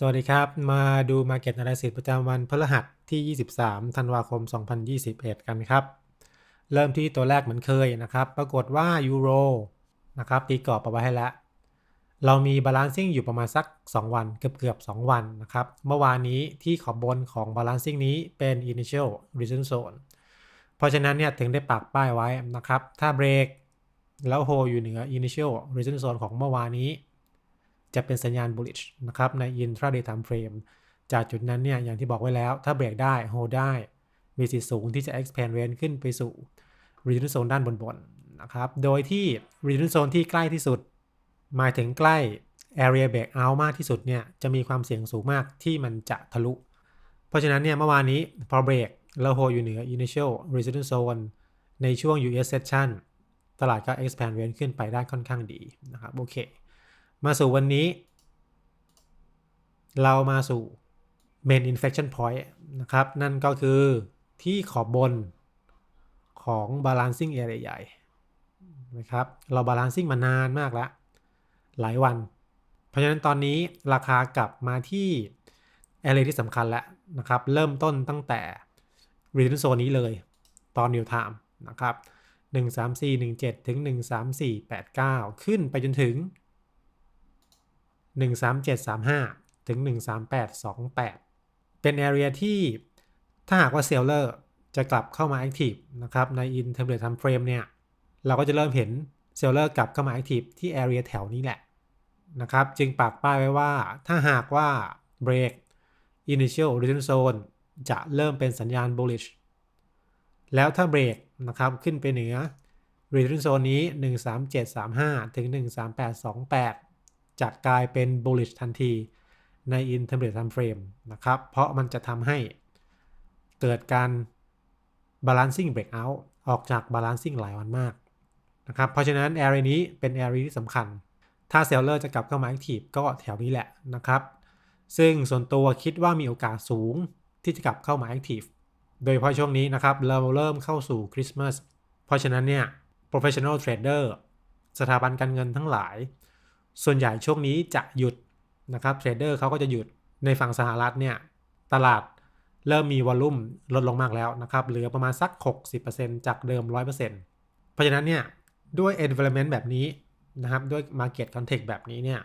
สวัสดีครับ มาดู Market Analysis ประจำวันพฤหัสที่ 23 ธันวาคม 2021 กันครับ เริ่มที่ตัวแรกเหมือนเคยนะครับ ปรากฏว่ายูโรนะครับตีกรอบเอาไว้ให้แล้ว เรามีบาลานซิ่งอยู่ประมาณสัก 2 วัน เกือบเกือบ2 วันนะครับ เมื่อวานนี้ที่ขอบบนของบาลานซิ่งนี้เป็น Initial Resistance Zone เพราะฉะนั้นเนี่ยถึงได้ปักป้ายไว้นะครับ ถ้าเบรกแล้วโฮอยู่เหนือ Initial Resistance Zone ของเมื่อวานนี้ จะเป็นสัญญาณ bullish นะครับใน intraday time frame จากจุดนั้นเนี่ยอย่างที่บอกไว้แล้วถ้าเบรกได้ hold ได้ มีสิทธิ์สูงที่จะ expand range ขึ้นไปสู่ resistance zone ด้านบนๆนะครับโดยที่ resistance zone ที่ใกล้ที่สุด หมายถึงใกล้ area breakout มากที่สุดเนี่ยจะมีความเสี่ยงสูงมากที่มันจะทะลุ เพราะฉะนั้นเนี่ยเมื่อวานนี้พอเบรกแล้วโฮอยู่เหนือ initial resistance zone ในช่วง US session ตลาดก็ expand range ขึ้นไปได้ค่อนข้างดีนะครับโอเค มาสู่วันนี้ เรามาสู่ main inflection point นะครับ นั่นก็คือที่ขอบบนของ balancing area ใหญ่นะครับ เรา balancing มานานมากแล้ว หลายวัน เพราะฉะนั้นตอนนี้ราคากลับมาที่ area ที่สำคัญแล้วนะครับ เริ่มต้นตั้งแต่ resistance zone นี้เลย ตอน new time นะครับ 13417 ถึง 13489 ขึ้นไปจนถึง 13735 ถึง 13828 เป็น area ที่ถ้าหากว่าเซลเลอร์จะกลับเข้ามา active นะครับ ใน intermediate time frame เนี่ย เราก็จะเริ่มเห็นเซลเลอร์กลับเข้ามา active ที่ area แถวนี้แหละนะครับ จึงปักป้ายไว้ว่าถ้าหากว่า break initial resistance zone จะเริ่มเป็นสัญญาณ bullish แล้วถ้าเบรกนะครับขึ้นไปเหนือ resistance zone นี้ 13735 ถึง 13828 จะกลายเป็น bullish ทันทีใน intermediate time frame นะครับ เพราะมันจะทำให้เกิดการ balancing breakout ออกจาก balancing หลายวันมากนะครับ เพราะฉะนั้น area นี้เป็น area ที่สำคัญ ถ้า seller จะกลับเข้ามา active ก็แถวนี้แหละนะครับ ซึ่งส่วนตัวคิดว่ามีโอกาสสูงที่จะกลับเข้ามา active โดยเฉพาะช่วงนี้นะครับ เราเริ่มเข้าสู่คริสต์มาสเพราะฉะนั้นเนี่ย professional trader สถาบันการเงินทั้งหลาย ส่วนใหญ่ช่วงนี้จะหยุดนะครับเทรดเดอร์เขาก็จะหยุดในฝั่งสหรัฐเนี่ยตลาดเริ่มมีวอลลุ่มลดลงมากแล้วนะครับเหลือประมาณสัก 60%จากเดิม 100%เพราะฉะนั้นเนี่ยด้วย environment แบบนี้นะครับด้วย market context แบบนี้เนี่ย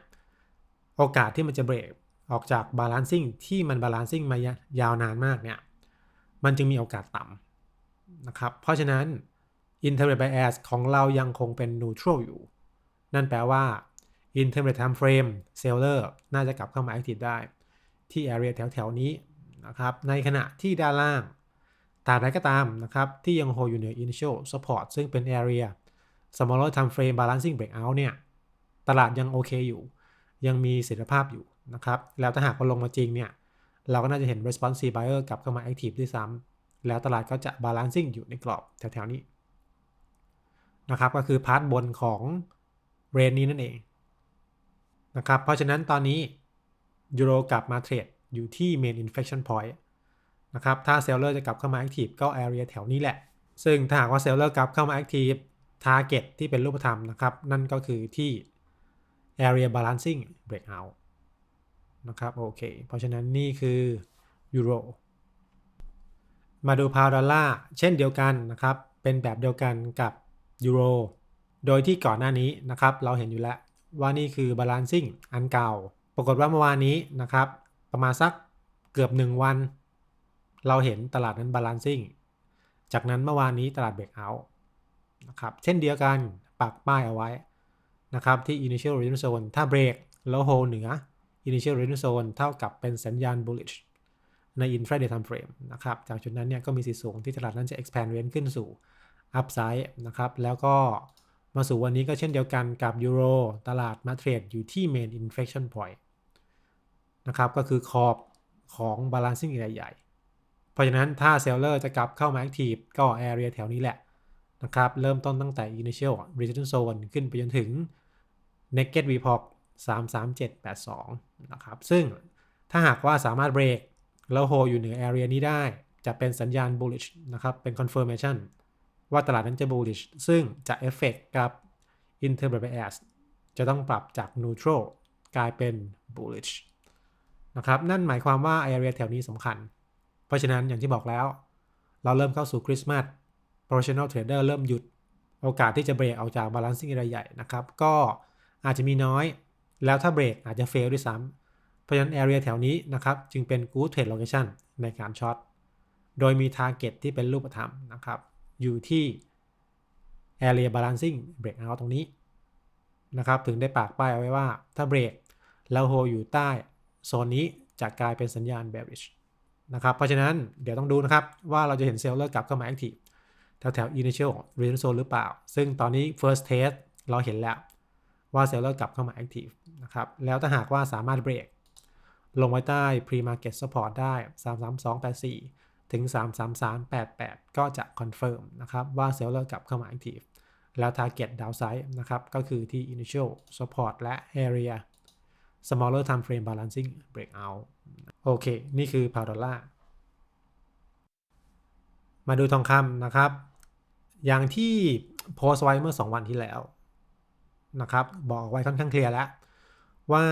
โอกาสที่มันจะเบรกออกจาก balancing ที่มัน balancing มายาวนานมากเนี่ยมันจึงมีโอกาสต่ำนะครับเพราะฉะนั้น intermediate bias ของเรายังคงเป็น neutral อยู่ นั่นแปลว่า intermediate time frame seller น่าจะกลับเข้ามา active ได้ ที่ area แถวๆนี้นะครับในขณะที่ด้านล่างตาบใดก็ตามนะครับ ที่ยัง hold อยู่เหนือ initial support ซึ่งเป็น area smaller time frame balancing breakout เนี่ย ตลาดยังโอเคอยู่ ยังมีเสถียรภาพอยู่นะครับ แล้วถ้าหากว่าลงมาจริงเนี่ย เราก็น่าจะเห็น responsive buyer กลับเข้ามา active ด้วยซ้ำแล้วตลาดก็จะ balancing อยู่ในกรอบแถวๆนี้นะครับ ก็คือพาร์ทบนของเรนนี้นั่นเอง นะครับ เพราะฉะนั้นตอนนี้ยูโรกลับมาเทรดอยู่ที่ main inflection point นะครับ ถ้าเซลเลอร์จะกลับเข้ามา active ก็ area แถวนี้แหละ ซึ่งถ้าหากว่าเซลเลอร์กลับเข้ามา active target ที่เป็นรูปธรรมนะครับ นั่นก็คือที่ area balancing breakout นะครับ โอเค เพราะฉะนั้นนี่คือยูโร มาดูพาวดอลลาร์เช่นเดียวกันนะครับ เป็นแบบเดียวกันกับยูโร โดยที่ก่อนหน้านี้นะครับ เราเห็นอยู่แล้ว ว่านี่คือ balancing อันเก่า ปรากฏว่าเมื่อวานนี้นะครับ ประมาณสักเกือบ 1 วัน เราเห็นตลาดนั้น balancing จากนั้นเมื่อวานนี้ตลาด breakout นะครับเช่นเดียวกันปักป้ายเอาไว้นะครับที่ initial resistance zone ถ้า break แล้ว hold เหนือ initial resistance zone เท่ากับเป็นสัญญาณ bullish ใน intraday time frame นะครับ จากจุดนั้นเนี่ยก็มีสิทธิสูงที่ตลาดนั้นจะ expand range ขึ้นสู่ upside นะครับ แล้วก็ มาสู่วันนี้ก็เช่นเดียวกันกับยูโรตลาดมาเทรดอยู่ที่ main inflection point นะครับก็คือขอบของ balancing area ใหญ่ เพราะฉะนั้นถ้าเซลเลอร์จะกลับเข้ามา active ก็ area แถวนี้แหละนะครับเริ่มต้นตั้งแต่ initial resistance zone ขึ้นไปจนถึง naked VPOC 33782 นะครับ ซึ่งถ้าหากว่าสามารถเบรกแล้วโฮอยู่เหนือ area นี้ได้ จะเป็นสัญญาณ bullish นะครับ เป็น confirmation ว่าตลาดนั้นจะ bullish ซึ่งจะเอฟเฟกกับ inter bias จะต้องปรับจาก neutral กลายเป็น bullish นะครับ นั่นหมายความว่า area แถวนี้สำคัญ เพราะฉะนั้นอย่างที่บอกแล้ว เราเริ่มเข้าสู่คริสต์มาส professional trader เริ่มหยุดโอกาสที่จะเบรกออกจาก balancing รายใหญ่นะครับ ก็อาจจะมีน้อย แล้วถ้าเบรกอาจจะเฟลด้วยซ้ำเพราะฉะนั้น area แถวนี้นะครับ จึงเป็น good trade location ในการช็อตโดยมี target ที่เป็นรูปธรรมนะครับ อยู่ที่ area balancing breakout ตรงนี้นะครับ ถึงได้ปากป้ายเอาไว้ว่าถ้าเบรกแล้วโฮอยู่ใต้โซนนี้จะกลายเป็นสัญญาณ bearish นะครับเพราะฉะนั้นเดี๋ยวต้องดูนะครับ ว่าเราจะเห็นเซลล์เลอร์กลับเข้ามา active แถวแถว initial resistance zone หรือเปล่า ซึ่งตอนนี้ first test เราเห็นแล้วว่าเซลล์เลอร์กลับเข้ามา active นะครับแล้วถ้าหากว่าสามารถเบรกลงไว้ใต้ pre market support ได้ 33284 ถึง 33388 ก็จะ confirm นะครับว่าเซลล์เลอร์กลับเข้ามา active แล้ว target downside นะครับ ก็คือที่ initial support และ area smaller time frame balancing breakout โอเค นี่คือพาวดอลลาร์มาดูทองคำนะครับ อย่างที่โพสต์ไว้เมื่อ 2 วันที่แล้วนะครับ บอกไว้ค่อนข้างเคลียร์แล้ว ว่า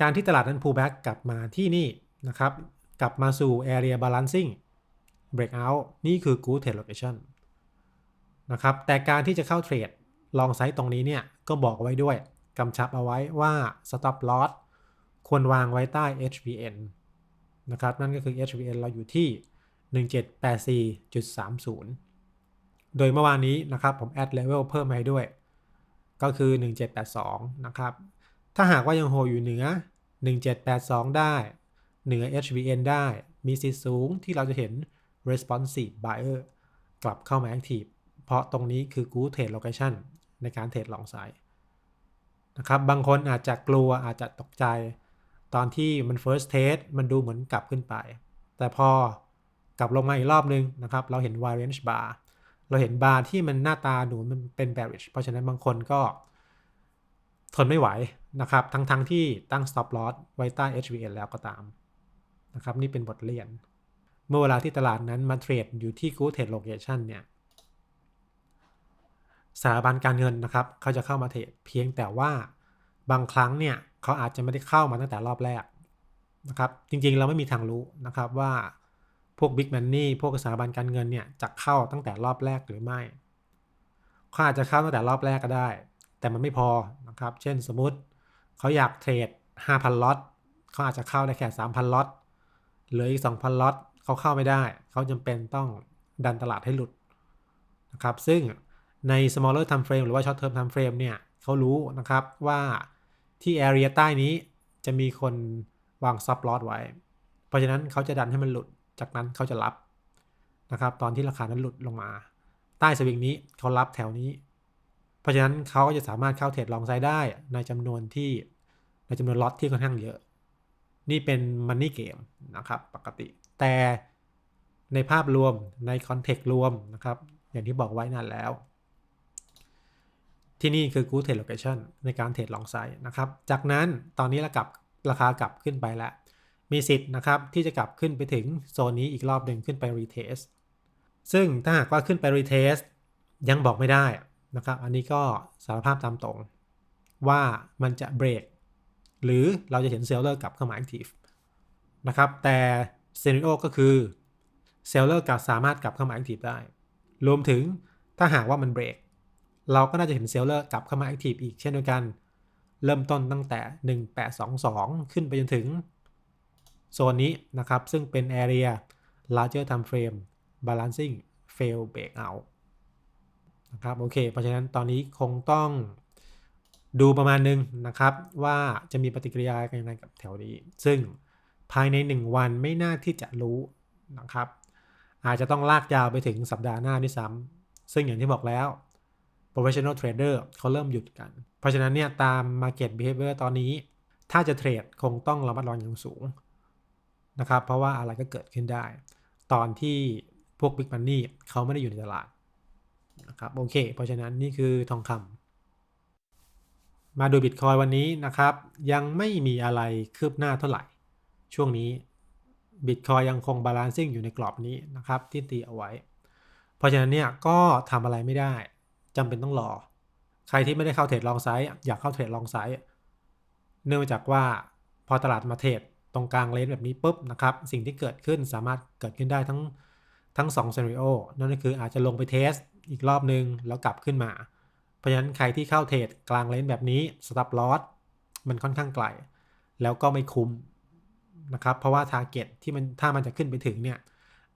การที่ตลาดนั้น pullback กลับมาที่นี่นะครับ กลับมาสู่ area balancing breakout นี่คือ good trade location นะครับ แต่การที่จะเข้าเทรด ลองไซต์ตรงนี้เนี่ย ก็บอกไว้ด้วย กำชับเอาไว้ว่า stop loss ควรวางไว้ใต้ HVN นะครับ นั่นก็คือ HVN เราอยู่ที่ 1784.30 โดยเมื่อวานนี้นะครับ ผมแอดเลเวลเพิ่มมาให้ด้วย ก็คือ 1782 นะครับ ถ้าหากว่ายังโฮอยู่เหนือ 1782 ได้ เหนือ HVN ได้ มีสิทธิ์สูงที่เราจะเห็น responsive buyer กลับเข้ามา active เพราะตรงนี้คือ good trade location ในการเทรดลองไซด์นะครับบางคนอาจจะกลัวอาจจะตกใจ ตอนที่มัน first test มันดูเหมือนกลับขึ้นไป แต่พอกลับลงมาอีกรอบนึงนะครับ เราเห็น wide range bar เราเห็นบาร์ที่มันหน้าตาหนูมันเป็น bearish เพราะฉะนั้นบางคนก็ทนไม่ไหวนะครับ ทั้งๆทที่ตั้ง stop loss ไว้ใต้ HVN แล้วก็ตามนะครับ นี่เป็นบทเรียน เมื่อเวลาที่ตลาดนั้นมาเทรดอยู่ที่ good trade location เนี่ยสถาบันการเงินนะครับเขาจะเข้ามาเทรดเพียงแต่ว่าบางครั้งเนี่ยเขาอาจจะไม่ได้เข้ามาตั้งแต่รอบแรกนะครับจริงๆเราไม่มีทางรู้นะครับว่าพวก Big Money พวกสถาบันการเงินเนี่ยจะเข้าตั้งแต่รอบแรกหรือไม่เขาอาจจะเข้าตั้งแต่รอบแรกก็ได้ แต่มันไม่พอนะครับเช่นสมมุติเขาอยากเทรด 5,000 ล็อตเขาอาจจะเข้าได้แค่ 3,000 ล็อตเหลืออีก 2,000 ล็อต เขาเข้าไม่ได้ เขาจำเป็นต้องดันตลาดให้หลุดนะครับ ซึ่งใน smaller time frame หรือว่า short term time frame เนี่ยเขารู้นะครับว่าที่ area ใต้นี้จะมีคนวาง stop loss ไว้ เพราะฉะนั้นเขาจะดันให้มันหลุด จากนั้นเขาจะรับนะครับตอนที่ราคานั้นหลุดลงมา ใต้สวิงนี้เขารับแถวนี้ เพราะฉะนั้นเขาก็จะสามารถเข้าเทรดลองไซด์ได้ในจำนวนที่ในจำนวนล็อตที่ค่อนข้างเยอะ นี่เป็นมันนี่เกมนะครับปกติ แต่ในภาพรวมในคอนเทกต์รวมนะครับ อย่างที่บอกไว้นานแล้ว ที่นี่คือ Good Trade Location ในการเทรดลองไซด์นะครับ จากนั้นตอนนี้ระกลับราคากลับขึ้นไปแล้ว มีสิทธิ์นะครับ ที่จะกลับขึ้นไปถึงโซนนี้อีกรอบหนึ่งขึ้นไปรีเทสซึ่งถ้าหากว่าขึ้นไปรีเทสยังบอกไม่ได้นะครับ อันนี้ก็สารภาพตามตรง ว่ามันจะเบรกหรือเราจะเห็นเซลเลอร์กลับเข้ามา active นะครับ แต่ ซีนิโอก็คือเซลเลอร์กลับสามารถกลับเข้ามา active ได้ รวมถึงถ้าหากว่ามันเบรก เราก็น่าจะเห็นเซลเลอร์กลับเข้ามา active อีกเช่นเดียวกัน เริ่มต้นตั้งแต่ 1822 ขึ้นไปจนถึงโซนนี้นะครับ ซึ่งเป็น area larger time frame balancing fail breakout นะครับโอเค เพราะฉะนั้นตอนนี้คงต้องดูประมาณนึงนะครับ ว่าจะมีปฏิกิริยากันยังไงกับแถวนี้ ซึ่ง ภายใน 1 วันไม่น่าที่จะรู้นะครับ อาจจะต้องลากยาวไปถึงสัปดาห์หน้าด้วยซ้ำซึ่งอย่างที่บอกแล้ว professional trader เขาเริ่มหยุดกัน เพราะฉะนั้นเนี่ยตาม market behavior ตอนนี้ ถ้าจะเทรดคงต้องระมัดระวังอย่างสูงนะครับ เพราะว่าอะไรก็เกิดขึ้นได้ ตอนที่พวก Big Money เขาไม่ได้อยู่ในตลาดนะครับโอเค เพราะฉะนั้นนี่คือทองคำมาดูบิตคอยวันนี้นะครับ ยังไม่มีอะไรคืบหน้าเท่าไหร่ ช่วงนี้บิตคอยยังคงบาลานซิ่งอยู่ในกรอบนี้นะครับที่ตีเอาไว้ เพราะฉะนั้นเนี่ยก็ทำอะไรไม่ได้จำเป็นต้องรอ ใครที่ไม่ได้เข้าเทรดลองไซส์อยากเข้าเทรดลองไซส์เนื่องจากว่าพอตลาดมาเทรดตรงกลางเลนแบบนี้ปุ๊บนะครับ สิ่งที่เกิดขึ้นสามารถเกิดขึ้นได้ทั้งทั้ง2 scenario นั่นก็คืออาจจะลงไปเทสอีกรอบนึงแล้วกลับขึ้นมา เพราะฉะนั้นใครที่เข้าเทรดกลางเลนแบบนี้ stop loss มันค่อนข้างไกล แล้วก็ไม่คุ้ม นะครับ เพราะว่า target ที่มันถ้ามันจะขึ้นไปถึงเนี่ย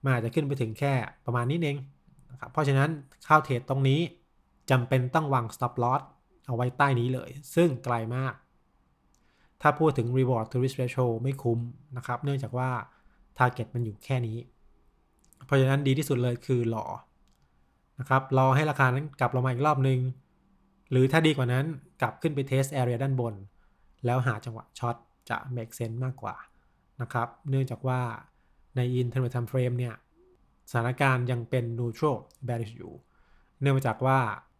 มันอาจจะขึ้นไปถึงแค่ประมาณนี้เองนะครับ เพราะฉะนั้นเข้าเทรดตรงนี้จำเป็นต้องวาง stop loss เอาไว้ใต้นี้เลย ซึ่งไกลมาก ถ้าพูดถึง reward to risk ratio ไม่คุ้มนะครับ เนื่องจากว่า target มันอยู่แค่นี้ เพราะฉะนั้นดีที่สุดเลยคือรอนะครับ รอให้ราคานั้นกลับลงมาอีกรอบนึง หรือถ้าดีกว่านั้นกลับขึ้นไปเทส area ด้านบน แล้วหาจังหวะช็อตจะ make sense มากกว่า นะครับ เนื่องจากว่าใน intermittent time frame เนี่ยสถานการณ์ยังเป็น neutral bearish อยู่ เนื่องมาจากว่า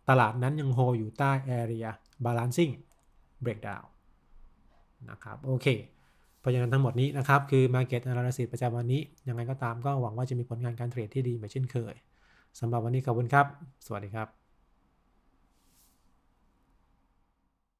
ตลาดนั้นยังโฮอยู่ใต้ area balancing breakdown นะครับโอเค เพราะฉะนั้นทั้งหมดนี้นะครับ คือ Market Analysis ประจำวันนี้ ยังไงก็ตามก็หวังว่าจะมีผลงานการเทรดที่ดีเหมือนเช่นเคยสำหรับวันนี้ขอบคุณครับ สวัสดีครับ